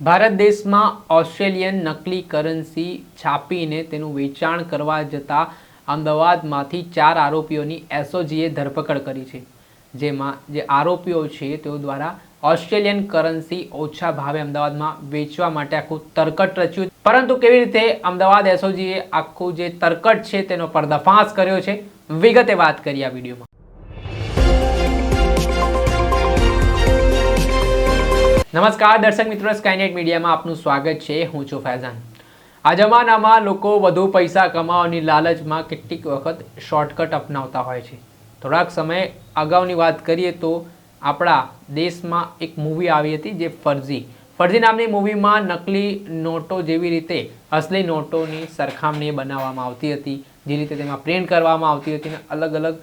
ભારત દેશમાં ઓસ્ટ્રેલિયન નકલી કરન્સી છાપીને તેનું વેચાણ કરવા જતા અમદાવાદમાંથી ચાર આરોપીઓની એસઓજીએ ધરપકડ કરી છે. જેમાં, જે આરોપીઓ છે તેઓ દ્વારા ઓસ્ટ્રેલિયન કરન્સી ઓછા ભાવે અમદાવાદમાં વેચવા માટે આખું તરકટ રચ્યું પરંતુ કેવી રીતે અમદાવાદ એસઓજીએ આખું જે તરકટ છે તેનો પર્દાફાશ કર્યો છે, વિગતે વાત કરી આ વિડીયોમાં. નમસ્કાર, દર્શક મિત્રો સ્કાયનેટ મીડિયામાં આપનું સ્વાગત છે. હું છું ફૈઝાન. આ જમાનામાં લોકો વધુ પૈસા કમાવાની લાલચમાં કેટલીક વખત શોર્ટકટ અપનાવતા હોય છે. થોડાક સમય અગાઉની વાત કરીએ તો આપણા દેશમાં એક મૂવી આવી હતી જે ફરજી. ફરજી નામની મૂવીમાં નકલી નોટો જેવી રીતે અસલી નોટોની સરખામણી બનાવવામાં આવતી હતી, જે રીતે તેમાં પ્રિન્ટ કરવામાં આવતી હતી અને અલગ અલગ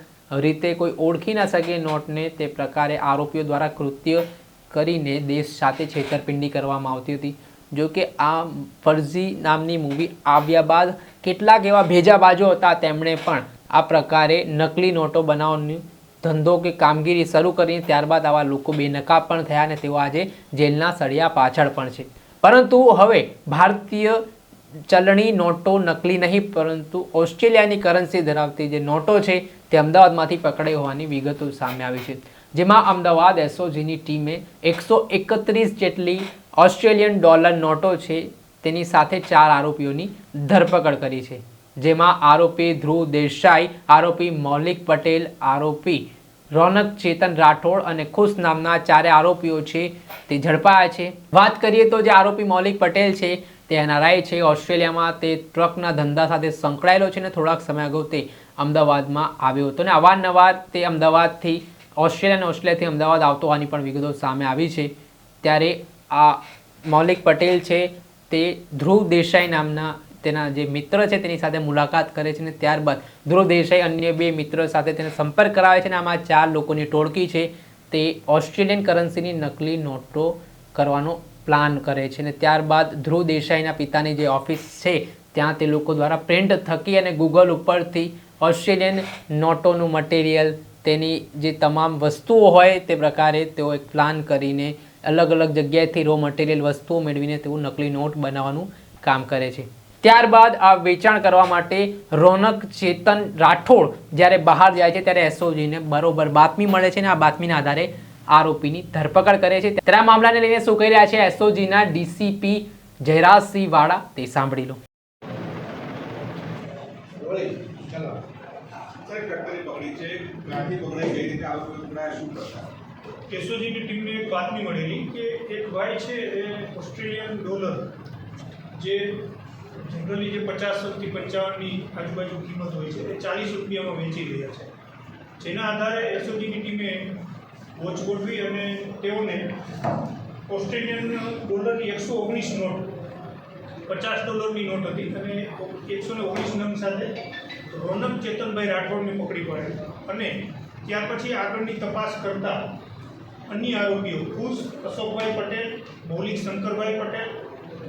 રીતે કોઈ ઓળખી ના શકે નોટને, તે પ્રકારે આરોપીઓ દ્વારા કૃત્ય કરીને દેશ સાથે છેતરપિંડી કરવામાં આવતી હતી. જો કે આ ફરજી નામની મૂવી આવ્યા બાદ કેટલાક એવા ભેજાબાજો હતા, તેમણે પણ આ પ્રકારે નકલી નોટો બનાવવાનો ધંધો કે કામગીરી શરૂ કરી ત્યારબાદ આવા લોકો બેનકાબ પણ થયા અને તેઓ આજે જેલના સળિયા પાછળ પણ છે. પરંતુ હવે ભારતીય ચલણી નોટો નકલી નહીં, પરંતુ ઓસ્ટ્રેલિયાની કરન્સી ધરાવતી જે નોટો છે તે અમદાવાદમાંથી પકડાઈ હોવાની વિગતો સામે આવી છે. જેમાં અમદાવાદ એસઓજીની ટીમે એકસો એકત્રીસ જેટલી ઓસ્ટ્રેલિયન ડોલર નોટો છે, તેની સાથે ચાર આરોપીઓની ધરપકડ કરી છે. જેમાં આરોપી ધ્રુવ દેસાઈ, આરોપી મૌલિક પટેલ, આરોપી રોનક ચેતન રાઠોડ અને ખુશ નામના ચારે આરોપીઓ છે, તે ઝડપાયા છે. વાત કરીએ તો જે આરોપી મૌલિક પટેલ છે, તે એનઆરઆઈ છે. ઓસ્ટ્રેલિયામાં તે ટ્રકના ધંધા સાથે સંકળાયેલો છે અને થોડાક સમય અગાઉ તે અમદાવાદમાં આવ્યો હતો. અને અવારનવાર તે અમદાવાદથી ઓસ્ટ્રેલિયા અને ઓસ્ટ્રેલિયાથી અમદાવાદ આવતો હોવાની પણ વિગતો સામે આવી છે. ત્યારે આ મૌલિક પટેલ છે તે ધ્રુવ દેસાઈ નામના તેના જે મિત્ર છે તેની સાથે મુલાકાત કરે છે અને ત્યારબાદ ધ્રુવ દેસાઈ અન્ય બે મિત્ર સાથે તેને સંપર્ક કરાવે છે અને આમાં ચાર લોકોની ટોળકી છે. તે ઓસ્ટ્રેલિયન કરન્સીની નકલી નોટો કરવાનો પ્લાન કરે છે અને ત્યારબાદ ધ્રુવ દેસાઈના પિતાની જે ઓફિસ છે ત્યાં તે લોકો દ્વારા પ્રિન્ટ થકી અને ગૂગલ ઉપરથી ઓસ્ટ્રેલિયન નોટોનું મટીરિયલ તેની જે તમામ વસ્તુઓ હોય તે પ્રકારે તેઓ એક પ્લાન કરીને અલગ અલગ જગ્યાએથી રો મટીરિયલ વસ્તુઓ મેળવીને તેઓ નકલી નોટ બનાવવાનું કામ કરે છે. ત્યારબાદ આ વેચાણ કરવા માટે રોનક ચેતન રાઠોડ જ્યારે બહાર જાય છે ત્યારે એસઓજીને બરોબર બાતમી મળે છે અને આ બાતમીના આધારે આરોપીની ધરપકડ કરે છે. આ મામલાને લઈને શું કહી રહ્યા છે એસઓજીના ડીસીપી જયરાજસિંહ વાળા તે સાંભળી લો. કઈ ફેક્ટરી પકડી છે. ક્યાંથી પકડાઈ કઈ રીતે આરોપીઓ પકડાયા શું કરતા? કેશોજીની ટીમને એક બાતમી મળેલી કે એક ભાઈ છે, એ ઓસ્ટ્રેલિયન ડોલર. જે જનરલી જે પચાસથી પંચાવનની આજુબાજુ કિંમત હોય છે, એ ચાલીસ રૂપિયામાં વેચી રહ્યા છે. જેના આધારે એસઓજીની ટીમે વોચ ગોઠવી અને તેઓને ઓસ્ટ્રેલિયન ડોલરની એકસો ઓગણીસ નોટ પચાસ ડોલરની નોટ હતી. અને એકસો ને ઓગણીસ નંગ સાથે રોનક ચેતનભાઈ રાઠોડને પકડી પડે. અને ત્યાર પછી આગળની તપાસ કરતા અન્ય આરોપીઓ, ખુશ અશોકભાઈ પટેલ, મૌલિક શંકરભાઈ પટેલ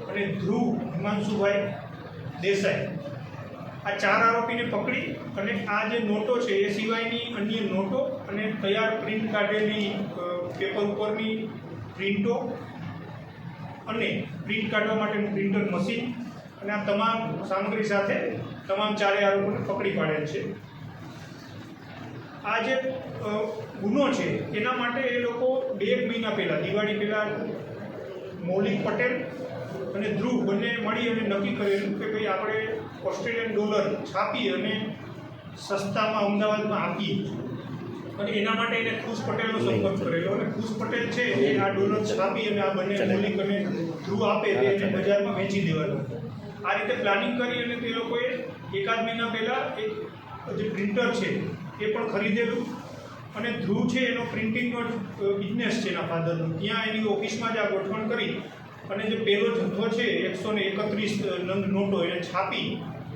અને ધ્રુવ હિમાંશુભાઈ દેસાઈ. આ ચાર આરોપીને પકડી અને આ જે નોટો છે, એ સિવાયની અન્ય નોટો અને તૈયાર પ્રિન્ટ કાઢેલી પેપર ઉપરની પ્રિન્ટો અને પ્રિન્ટ કાઢવા માટેનું પ્રિન્ટર મશીન અને આ તમામ સામગ્રી સાથે તમામ ચારે આરોપીને પકડી પાડેલ છે. આ જે ગુનો છે, એના માટે એ લોકો બે મહિના પહેલાં, દિવાળી પહેલાં મૌલિક પટેલ અને ધ્રુવ બંને મળી અને નક્કી કરેલું કે ભાઈ આપણે ઓસ્ટ્રેલિયન ડોલર છાપી અને સસ્તામાં અમદાવાદમાં આપીએ. અને એના માટે એને ખુશ પટેલનો સંપર્ક કરેલો. અને ખુશ પટેલ છે એ આ ડોલર છાપી અને આ બંને મૌલિક અને ધ્રુવ આપે તે એને બજારમાં વેચી દેવાનો. આ રીતે પ્લાનિંગ કરી અને તે લોકોએ એકાદ મહિના પહેલાં એક જે પ્રિન્ટર છે એ પણ ખરીદેલું. અને ધ્રુવ છે એનો પ્રિન્ટિંગનો બિઝનેસ છે એના ફાધરનો ત્યાં એની ઓફિસમાં જ આ ગોઠવણ કરી અને જે પહેલો જથ્થો છે એકસો ને એકત્રીસ નંગ નોટો એને છાપી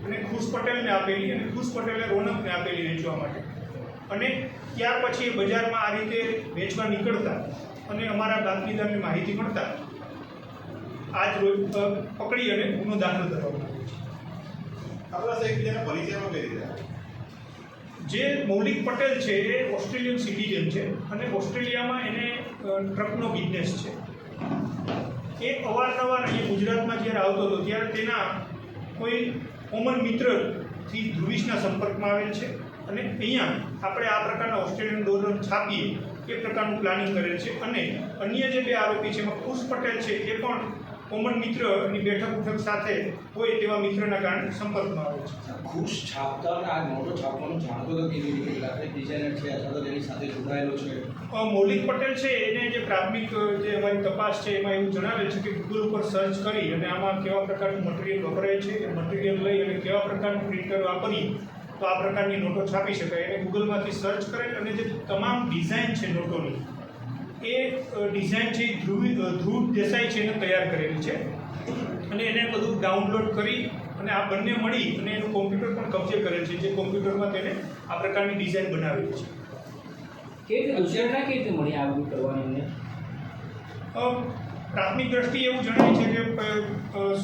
અને ખુશ પટેલને આપેલી અને ખુશ પટેલે રોનકને આપેલી વેચવા માટે. અને ત્યાર પછી બજારમાં આ રીતે વેચવા નીકળતા અને અમારા બાતમીદારને માહિતી મળતા આજ રોજ પકડી અને ગુનો દાખલ કરવામાં આવ્યો છે. એકબીજાના પરિચયમાં કઈ રીતે જે મૌલિક પટેલ છે એ ઓસ્ટ્રેલિયન સિટીઝન છે અને ઓસ્ટ્રેલિયામાં એને ટ્રકનો બિઝનેસ છે. એ અવારનવાર અહીંયા ગુજરાતમાં જ્યારે આવતો હતો ત્યારે તેના કોઈ કોમન મિત્રથી ધ્રુવીશના સંપર્કમાં આવેલ છે. અને અહીંયા આપણે આ પ્રકારના ઓસ્ટ્રેલિયન ડોલર છાપીએ એ પ્રકારનું પ્લાનિંગ કરેલ છે. અને અન્ય જે બે આરોપી છે એમાં ખુશ પટેલ છે એ પણ કોમન મિત્રની બેઠક ઉઠક સાથે હોય તેવા મિત્રના કારણે સંપર્કમાં આવે છે. ખુશ છાપતા આ નોટો છાપવાનું જાણતો તો કેવી રીતે ગ્રાફિક ડિઝાઇનર છે અથવા તો તેની સાથે જોડાયેલો છે. મૌલિક પટેલ છે એને જે પ્રાથમિક જે અમારી તપાસ છે એમાં એવું જણાવે છે કે ગૂગલ ઉપર સર્ચ કરી અને આમાં કેવા પ્રકારનું મટીરિયલ વપરાય છે એ મટીરિયલ લઈ અને કેવા પ્રકારનું પ્રિન્ટર વાપરી તો આ પ્રકારની નોટો છાપી શકાય. એને ગૂગલમાંથી સર્ચ કરે અને જે તમામ ડિઝાઇન છે નોટોની એ ડિઝાઇન છે ધ્રુવ ધ્રુવ દેસાઈ છે એને તૈયાર કરેલી છે. અને એને બધું ડાઉનલોડ કરી અને આ બંને મળી અને એનું કોમ્પ્યુટર પણ કબજે કરેલ છે જે કોમ્પ્યુટરમાં તેને આ પ્રકારની ડિઝાઇન બનાવેલી છે. કેવી રીતે કેવી રીતે મળી આ બધું કરવાની પ્રાથમિક દ્રષ્ટિએ એવું જણાય છે કે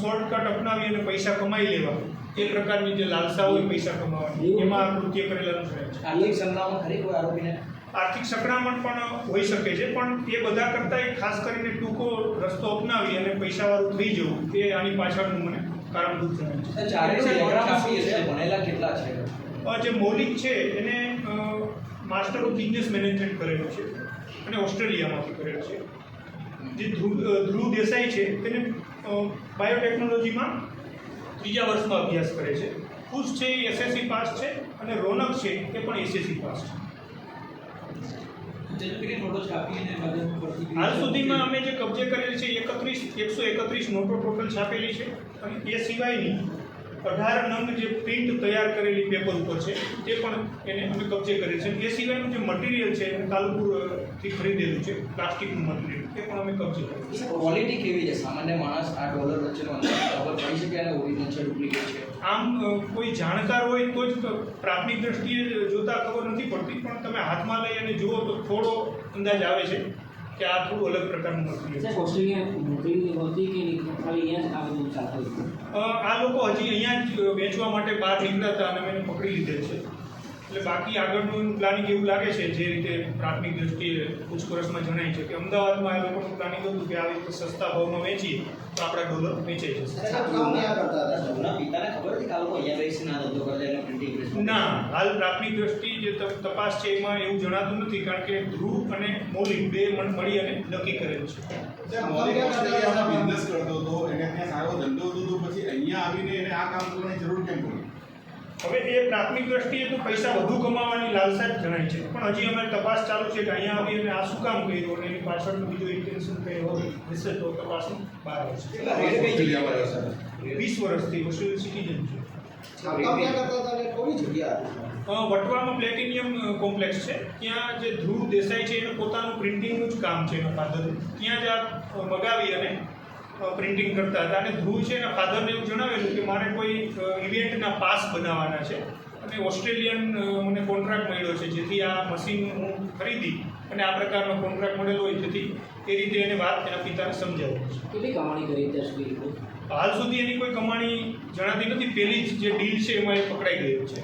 શોર્ટકટ અપનાવી અને પૈસા કમાઈ લેવા. એ પ્રકારની જે લાલસા હોય પૈસા કમાવાની. એમાં આ કૃત્ય કરેલા આર્થિક સંકળામણ ખરી કોઈ આરોપીને? આર્થિક સંકળામણ પણ હોઈ શકે છે પણ એ બધા કરતાં એક ખાસ કરીને ટૂંકો રસ્તો અપનાવી અને પૈસાવાળું થઈ જવું એ આની પાછળનું મને કારણભૂત જણાય ભણેલા કેટલા છે? જે મૌલિક છે એને માસ્ટર ઓફ બિઝનેસ મેનેજમેન્ટ કરેલું છે. અને ઓસ્ટ્રેલિયામાંથી કરેલું છે. જે ધ્રુવ ધ્રુવ દેસાઈ છે તેને બાયોટેકનોલોજીમાં ત્રીજા વર્ષમાં અભ્યાસ કરે છે. ખુશ છે એ એસએસસી પાસ છે અને રોનક છે એ પણ એસએસસી પાસ છે. હાલ સુધીમાં અમે જે કબજે કરેલી છે એકત્રીસ એકસો એકત્રીસ નોટો ટોટલ છાપેલી છે. અને એ સિવાયની અઢાર નંગ જે પ્રિન્ટ તૈયાર કરેલી પેપર ઉપર છે તે પણ એને અમે કબજે કરીએ છે એ સિવાયનું જે મટીરિયલ છે એ તાલુપુરથી ખરીદેલું છે પ્લાસ્ટિકનું મટીરિયલ તે પણ અમે કબજે કરીએ છીએ. ક્વોલિટી કેવી છે? સામાન્ય માણસ આ ડોલર વચ્ચેનો ખબર પડી શકે અને ઓરિજિનલ છે ડુપ્લિકેટ છે? આમ કોઈ જાણકાર હોય તો જ પ્રાથમિક દ્રષ્ટિએ જોતા ખબર નથી પડતી પણ તમે હાથમાં લઈ અને જુઓ તો થોડો અંદાજ આવે છે. કે આ થોડું અલગ પ્રકારનું મટીરિયલ આ લોકો હજી અહીંયા જ વેચવા માટે બહાર નીકળ્યા હતા અને અમે પકડી લીધેલ છે. એટલે બાકી આગળનું પ્લાનિંગ એવું લાગે છે જે રીતે પ્રાથમિક દ્રષ્ટિએ પૂછપરછમાં જણાય છે કે અમદાવાદમાં આ લોકોનું પ્લાનિંગ હતું કે આવી રીતે સસ્તા ભાવમાં વેચીએ તો આપણા ડોલર વેચાઈ જશે. ના હાલ પ્રાથમિક દ્રષ્ટિ જે તપાસ છે એમાં એવું જણાતું નથી કારણ કે ધ્રુવ અને મૌલિક બે મન મળી અને નક્કી કરેલું છે. બિઝનેસ કરતો હતો એને ત્યાં સારો ધંધો હતો તો પછી અહીંયા આવીને એને આ કામ કરવાની જરૂર કેમ પડી? હવે એ પ્રાથમિક દ્રષ્ટિએ તો પૈસા વધુ કમાવાની લાલસા જ જણાય છે. પણ હજી અમારી તપાસ ચાલુ છે કે અહીંયા આવી અને આ શું કામ કર્યું અને એની પાછળનું બીજું ઇન્ટેન્શન કયો હશે તો તપાસનું બહાર આવશે. વીસ વર્ષથી ઓસ્ટ્રેલિયન સિટીઝન છે. વટવામાં પ્લેટિનિયમ કોમ્પ્લેક્સ છે. ત્યાં જે ધ્રુવ દેસાઈ છે એનું પોતાનું પ્રિન્ટિંગનું જ કામ છે એના ફાધરનું ત્યાં જ મગાવી અને પ્રિન્ટિંગ કરતા હતા અને ધ્રુવ છે એના ફાધરને એવું જણાવેલું કે મારે કોઈ ઇવેન્ટના પાસ બનાવવાના છે. અને ઓસ્ટ્રેલિયન મને કોન્ટ્રાક્ટ મળ્યો છે જેથી આ મશીન હું ખરીદી અને આ પ્રકારનો કોન્ટ્રાક્ટ મળેલો હોય તેથી એ રીતે એને વાત એના પિતાને સમજાવી કેટલી કમાણી કરી અત્યાર સુધી હાલ સુધી એની કોઈ કમાણી જણાતી નથી. પહેલી જ જે ડીલ છે એમાં એ પકડાઈ ગયું છે.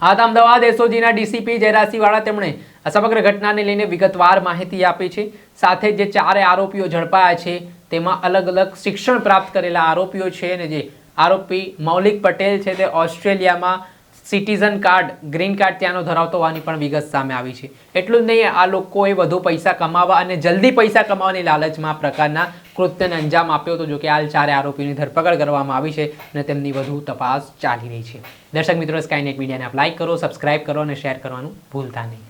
આ અમદાવાદ એસઓજીના ડીસીપી જયરાસિંહવાળા તેમણે આ સમગ્ર ઘટનાને લઈને વિગતવાર માહિતી આપી છે. સાથે જે ચારે આરોપીઓ ઝડપાયા છે, તેમાં અલગ અલગ શિક્ષણ પ્રાપ્ત કરેલા આરોપીઓ છે અને જે આરોપી મૌલિક પટેલ છે, તે ઓસ્ટ્રેલિયામાં સિટીઝન કાર્ડ, ગ્રીન કાર્ડ ત્યાંનો ધરાવતો હોવાની પણ વિગત સામે આવી છે. એટલું જ નહીં, આ લોકોએ વધુ પૈસા કમાવા અને જલ્દી પૈસા કમાવાની લાલચમાં આ પ્રકારના કૃત્યને અંજામ આપ્યો હતો જો કે હાલ ચારે આરોપીની ધરપકડ કરવામાં આવી છે અને તેમની વધુ તપાસ ચાલી રહી છે. દર્શક મિત્રો સ્કાયનેટ મીડિયાને આપ લાઇક કરો સબસ્ક્રાઇબ કરો અને શેર કરવાનું ભૂલતા નહીં.